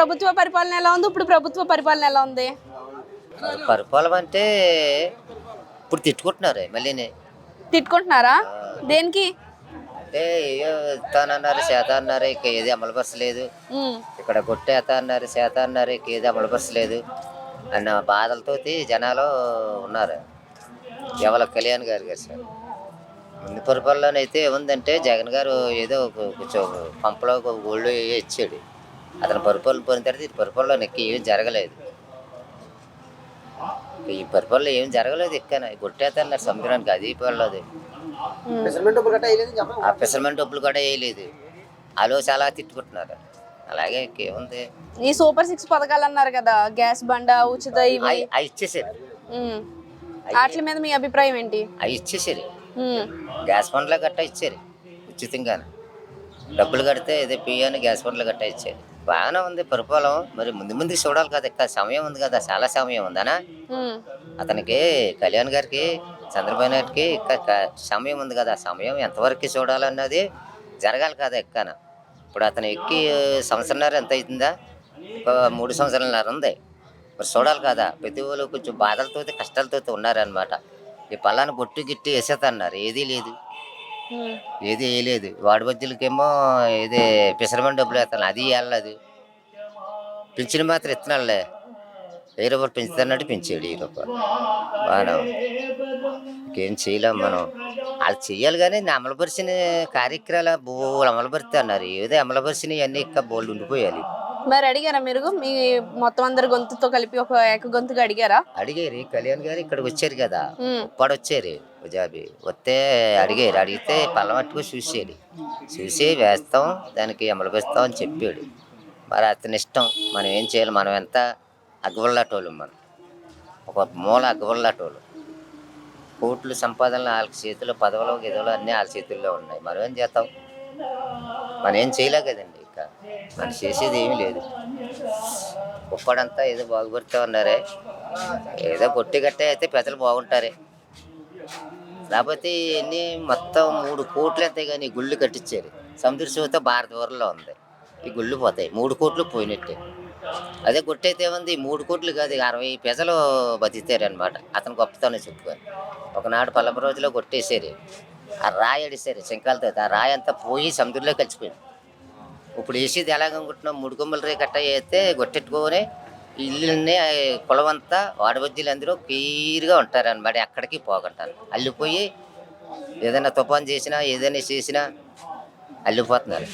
ప్రభుత్వ పరిపాలన ఎలా ఉంది? ఇప్పుడు ప్రభుత్వ పరిపాలన ఎలా ఉంది? పరిపాలన అంటే ఇప్పుడు తిట్టుకుంటున్నారు మళ్ళీని. తిట్టుకుంటున్నారా? దేనికి? అంటే ఇస్తానన్నారు చేత అన్నారు ఇక ఏది అమలుపరచలేదు. ఇక్కడ కొట్టేత అన్నారు చేత అన్నారు ఇక ఏది అమలుపరచలేదు అన్న బాధలతోటి జనాలు ఉన్నారు. ఎవరి కళ్యాణ్ గారు గారు సార్. ముందు పరిపాలన అయితే ఏముందంటే జగన్ గారు ఏదో ఒక కొంచెం పంపలో ఒక గోల్డ్ ఇచ్చాడు. అతను పరిపాలన పోయిన తర్వాత ఈ పరిపాలన ఎక్కి ఏం జరగలేదు. ఈ పరిపాలన ఏం జరగలేదు ఎక్కన. కొట్టేతన్నారు సముద్రానికి అది పర్లేదు. ఆ పెసరమెంట్ డబ్బులు కూడా వేయలేదు. వాళ్ళు చాలా తిట్టుకుంటున్నారు. అలాగే ఏముంది ఈ సూపర్ సిక్స్ పథకాలు అన్నారు కదా గ్యాస్ బండ ఉచిత అవి ఇచ్చేసారు. వాటి మీద మీ అభిప్రాయం ఏంటి? అవి ఇచ్చేసారు. గ్యాస్ బండ్ల గట్టా ఇచ్చారు. ఉచితంగానే. డబ్బులు కడితే ఇదే పియ్యని గ్యాస్ బండ్లు గట్టా ఇచ్చారు. బాగానే ఉంది పరిపాలన. మరి ముందు ముందుకు చూడాలి కదా ఇంకా సమయం ఉంది కదా చాలా సమయం ఉందనా అతనికి కళ్యాణ్ గారికి చంద్రబాబు నాయుడుకి ఇంకా సమయం ఉంది కదా సమయం ఎంతవరకు చూడాలన్నది జరగాలి కదా ఎక్కన. ఇప్పుడు అతను ఎక్కి సంవత్సరంన్నర ఎంత అవుతుందా ఒక మూడు సంవత్సరాలన్నర ఉంది. మరి చూడాలి కదా ప్రతి వాళ్ళు కొంచెం బాధలతో కష్టాలతో ఉన్నారనమాట ఈ పల్లాన్ని బొట్టు గిట్టి వేసేతన్నారు ఏదీ లేదు. ఏది వేయలేదు. వాడి బజ్జీలకేమో ఇది పిసరమని డబ్బులు వేస్తాను. అది వెళ్ళలేదు పెంచిన మాత్రం ఇత్తనాలే. వెయ్యి రూపాయలు పెంచుతానంటే పెంచాడు ఈ రూపాయలు బాగా ఇంకేం చేయలేం మనం. వాళ్ళు చెయ్యాలి కానీ అమలుపరిచిన కార్యక్రమాలు బోళ్ళు అమలుపరిస్తే అన్నారు ఏదో అమలుపరిచినవి అన్నీ ఇంకా బోళ్ళు ఉండిపోయాలి. మరి అడిగారా మీరు? మీ మొత్తం అందరి గొంతుతో కలిపి ఒక ఏక గొంతుగా అడిగారా? అడిగారు. కళ్యాణ్ గారు ఇక్కడికి వచ్చారు కదా. ఉమ్, ఉప్పాడు వచ్చారు గుజాబీ వస్తే అడిగారు. అడిగితే పల్లమట్టుకు చూసేది. చూసి వేస్తాం దానికి అమలుపరుస్తాం అని చెప్పాడు. మరి అతని ఇష్టం. మనం ఏం చేయాలి? మనం ఎంత అగ్గవల్లాటోళ్ళు మనం. ఒక మూల అగ్గవల్లాటోళ్ళు. కోట్లు సంపాదనలు వాళ్ళ చేతిలో పదవులు గిదవులు అన్నీ వాళ్ళ చేతుల్లో ఉన్నాయి. మనం ఏం చేస్తాం? మనం ఏం చేయలే కదండి. మనం చేసేది ఏమీ లేదు. ఉప్పాడంతా ఏదో బాగుపడుతూ ఉన్నారే. ఏదో కొట్టి గట్టే అయితే పెద్దలు బాగుంటారే. లేకపోతే ఇవన్నీ మొత్తం మూడు కోట్లు అంతే కానీ గుళ్ళు కట్టించారు. సముద్ర శివత భారత వరలో ఉంది. ఈ గుళ్ళు పోతాయి. మూడు కోట్లు పోయినట్టే. అదే కొట్టయితే ఉంది మూడు కోట్లు కాదు అరవై పెజలు బతికారనమాట అతను గొప్పతనం చెప్పుకొని. ఒకనాడు పల్లెప రోజులో కొట్టేశారు. ఆ రాయి అడిసారు శంకాలతో ఆ రాయి అంతా పోయి సముద్రంలో కలిసిపోయింది. ఇప్పుడు వేసేది ఎలాగనుకుంటున్నాం మూడు కొమ్మల రే కట్ట వేస్తే గొట్టెట్టుకొని ఇల్లుని కులమంతా వాడబజ్జీలు అందరూ క్లియర్గా ఉంటారు అనమాట ఎక్కడికి పోగంటారు అల్లిపోయి ఏదైనా తుఫాన్ చేసినా ఏదైనా చేసినా అల్లిపోతున్నారు.